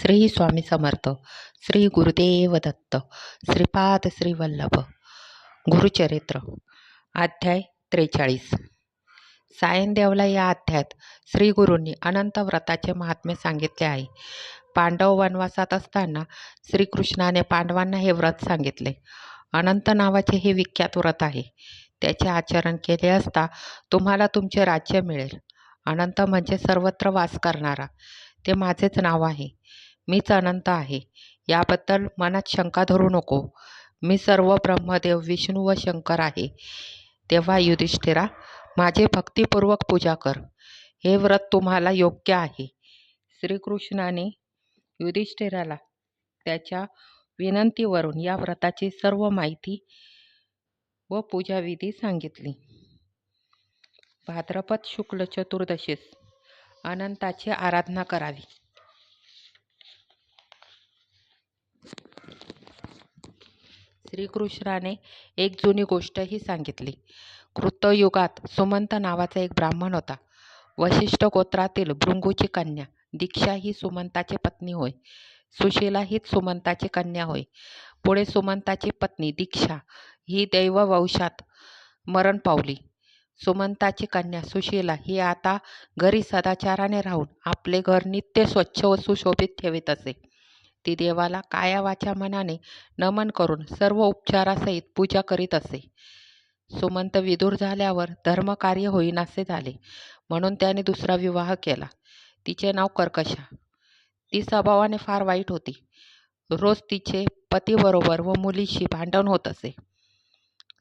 श्री स्वामी समर्थ श्री गुरुदेव दत्त श्रीपाद श्री वल्लभ. गुरुचरित्र अध्याय त्रेचाळीस. सायनदेवला या अध्यायात श्री गुरूंनी अनंत व्रताचे महात्म्य सांगितले आहे. पांडव वनवासात असताना श्रीकृष्णाने पांडवांना हे व्रत सांगितले. अनंत नावाचे हे विख्यात व्रत आहे. त्याचे आचरण केले असता तुम्हाला तुमचे राज्य मिळेल. अनंत म्हणजे सर्वत्र वास करणारा. ते माझेच नाव आहे. मीच अनंत आहे. याबद्दल मनात शंका धरू नको. मी सर्व ब्रह्मदेव विष्णू व शंकर आहे. तेव्हा युधिष्ठिरा माझे भक्तिपूर्वक पूजा कर. हे व्रत तुम्हाला योग्य आहे. श्रीकृष्णाने युधिष्ठिराला त्याच्या विनंतीवरून या व्रताची सर्व माहिती व पूजाविधी सांगितली. भाद्रपद शुक्ल चतुर्दशीस. अनंताची आराधना करावी. श्रीकृष्णाने एक जुनी गोष्टही सांगितली. कृतयुगात सुमंत नावाचा एक ब्राह्मण होता. वशिष्ठ गोत्रातील भृंगूची कन्या दीक्षा ही सुमंताची पत्नी होय. सुशीला हीच सुमंताची कन्या होय. पुढे सुमंताची पत्नी दीक्षा ही दैववंशात मरण पावली. सुमंताची कन्या सुशीला ही आता घरी सदाचाराने राहून आपले घर नित्य स्वच्छ व सुशोभित ठेवीत असे. ती देवाला कायावाच्या मनाने नमन करून सर्व उपचारासहित पूजा करीत असे. सुमंत विदूर झाल्यावर धर्मकार्य होईनासे झाले. म्हणून त्याने दुसरा विवाह केला. तिचे नाव कर्कशा. ती स्वभावाने फार वाईट होती. रोज तिचे पतीबरोबर व मुलीशी भांडण होत असे.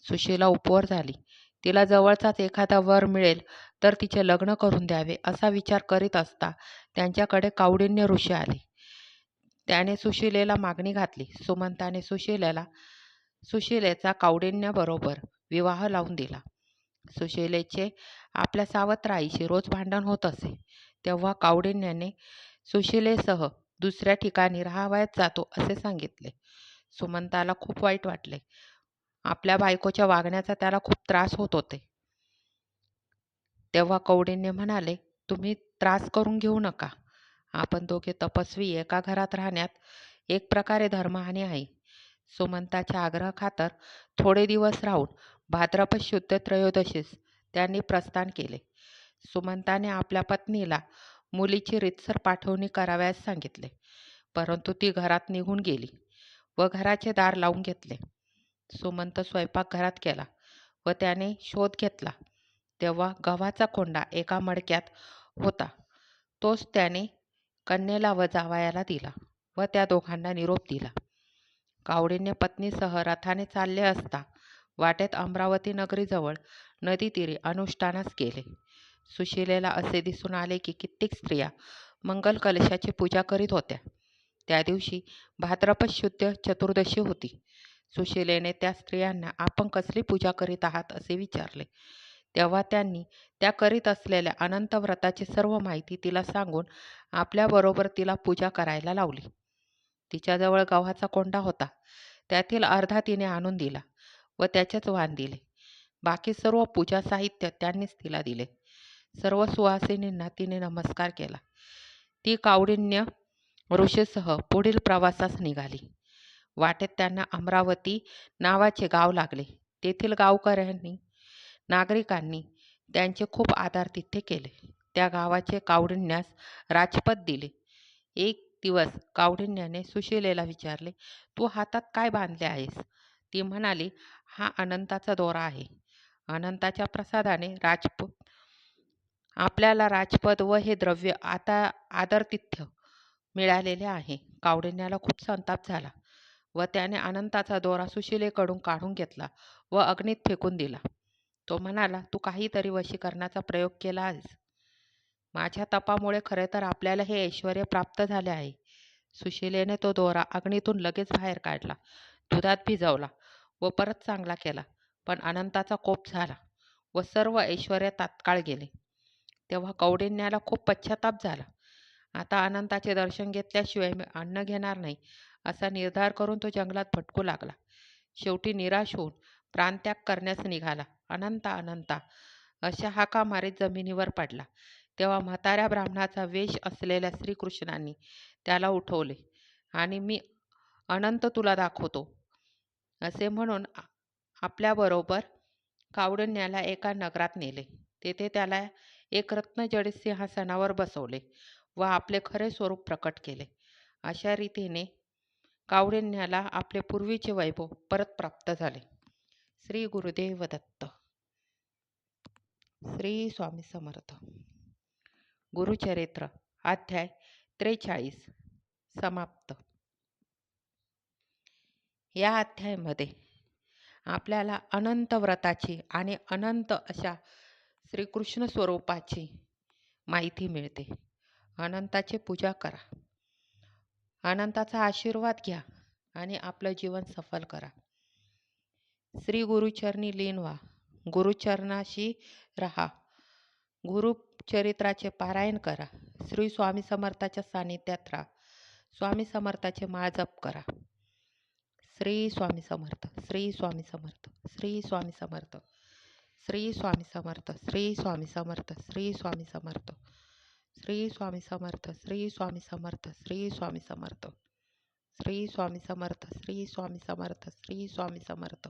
सुशीला उपवर झाली. तिला जवळचाच एखादा वर मिळेल तर तिचे लग्न करून द्यावे असा विचार करीत असता त्यांच्याकडे कावडिन्य ऋषी आले. त्याने सुशिलेला मागणी घातली. सुमंताने सुशिलेला सुशिलेचा कावडिण्याबरोबर विवाह लावून दिला. सुशिलेचे आपल्या सावत्र आईशी रोज भांडण होत असे. तेव्हा कावडिण्याने सुशिलेसह दुसऱ्या ठिकाणी राहावयात जातो असे सांगितले. सुमंताला खूप वाईट वाटले. आपल्या बायकोच्या वागण्याचा त्याला खूप त्रास होत होते. तेव्हा कौडिन्य म्हणाले तुम्ही त्रास करून घेऊ नका. आपण दोघे तपस्वी एका घरात राहण्यात एक प्रकारे धर्महानी आहे. सुमंताच्या आग्रहाखातर थोडे दिवस राहून भाद्रपद शुद्ध त्रयोदशीस त्यांनी प्रस्थान केले. सुमंताने आपल्या पत्नीला मुलीची रितसर पाठवणी करावयास सांगितले परंतु ती घरात निघून गेली व घराचे दार लावून घेतले. सुमंत स्वयंपाक घरात केला व त्याने शोध घेतला. तेव्हा गव्हाचा कोंडा एका मडक्यात होता. तोच त्याने कन्येला व जावयाला दिला व त्या दोघांना निरोप दिला. कावडीने पत्नीसह रथाने चालले असता वाटेत अमरावती नगरीजवळ नदीतीरी अनुष्ठानास गेले. सुशिलेला असे दिसून आले की कित्येक स्त्रिया मंगल कलशाची पूजा करीत होत्या. त्या दिवशी भाद्रपद शुद्ध चतुर्दशी होती. सुशिलेने त्या स्त्रियांना आपण कसली पूजा करीत आहात असे विचारले. तेव्हा त्यांनी त्या करीत असलेल्या अनंत व्रताची सर्व माहिती तिला सांगून आपल्याबरोबर तिला पूजा करायला लावली. तिच्याजवळ गव्हाचा कोंडा होता. त्यातील अर्धा तिने आणून दिला व त्याचेच वाण दिले. बाकी सर्व पूजा साहित्य त्यांनीच तिला दिले. सर्व सुहासिनींना तिने नमस्कार केला. ती कावडिन्य ऋषीसह पुढील प्रवासास निघाली. वाटेत त्यांना अमरावती नावाचे गाव लागले. तेथील गावकऱ्यांनी नागरिकांनी त्यांचे खूप आदरातिथ्य केले. त्या गावाचे कावडिण्यास राजपद दिले. एक दिवस कावडिण्याने सुशिलेला विचारले तू हातात काय बांधले आहेस? ती म्हणाली हा अनंताचा दोरा आहे. अनंताच्या प्रसादाने राजपद आपल्याला राजपद व हे द्रव्य आता आदरतिथ्य मिळालेले आहे. कावडिण्याला खूप संताप झाला व त्याने अनंताचा दोरा सुशिलेकडून काढून घेतला व अग्नीत फेकून दिला. तो म्हणाला तू काहीतरी वशीकरणाचा प्रयोग केला आहेस माझ्या तपामुळे खरे तर आपल्याला हे ऐश्वर प्राप्त झाले आहे. सुशिलेने तो दोरा अग्नीतून लगेच बाहेर काढला. दुधात भिजवला व परत चांगला केला पण अनंताचा कोप झाला व सर्व ऐश्वर तात्काळ गेले. तेव्हा कौडिन्याला खूप पश्चाताप झाला. आता अनंताचे दर्शन घेतल्याशिवाय मी अन्न घेणार नाही असा निर्धार करून तो जंगलात भटकू लागला. शेवटी निराश होऊन प्राणत्याग करण्यास निघाला. अनंता अनंता. अशा हाका मारीत जमिनीवर पडला. तेव्हा म्हाताऱ्या ब्राह्मणाचा वेश असलेल्या श्रीकृष्णांनी त्याला उठवले. आणि मी अनंत तुला दाखवतो. असे म्हणून आपल्याबरोबर कावडण्याला एका नगरात नेले. तेथे त्याला एक रत्नजडित सिंहासनावर बसवले व आपले खरे स्वरूप प्रकट केले. अशा रीतीने कावडण्याला आपले पूर्वीचे वैभव परत प्राप्त झाले. श्री गुरुदेव दत्त श्री स्वामी समर्थ गुरुचरित्र अध्याय त्रेचाळीस समाप्त या अध्यायामध्ये आपल्याला अनंत व्रताची आणि अनंत अशा श्रीकृष्ण स्वरूपाची माहिती मिळते. अनंताची पूजा करा. अनंताचा आशीर्वाद घ्या आणि आपलं जीवन सफल करा. श्री गुरुचरणी लीन व्हा गुरुचरणाशी राहा गुरुचरित्राचे पारायण करा श्री स्वामी समर्थाच्या सानिध्यात राहा स्वामी समर्थाचे माळ जप करा श्री स्वामी समर्थ श्री स्वामी समर्थ श्री स्वामी समर्थ श्री स्वामी समर्थ श्री स्वामी समर्थ श्री स्वामी समर्थ श्री स्वामी समर्थ श्री स्वामी समर्थ श्री स्वामी समर्थ श्री स्वामी समर्थ श्री स्वामी समर्थ श्री स्वामी समर्थ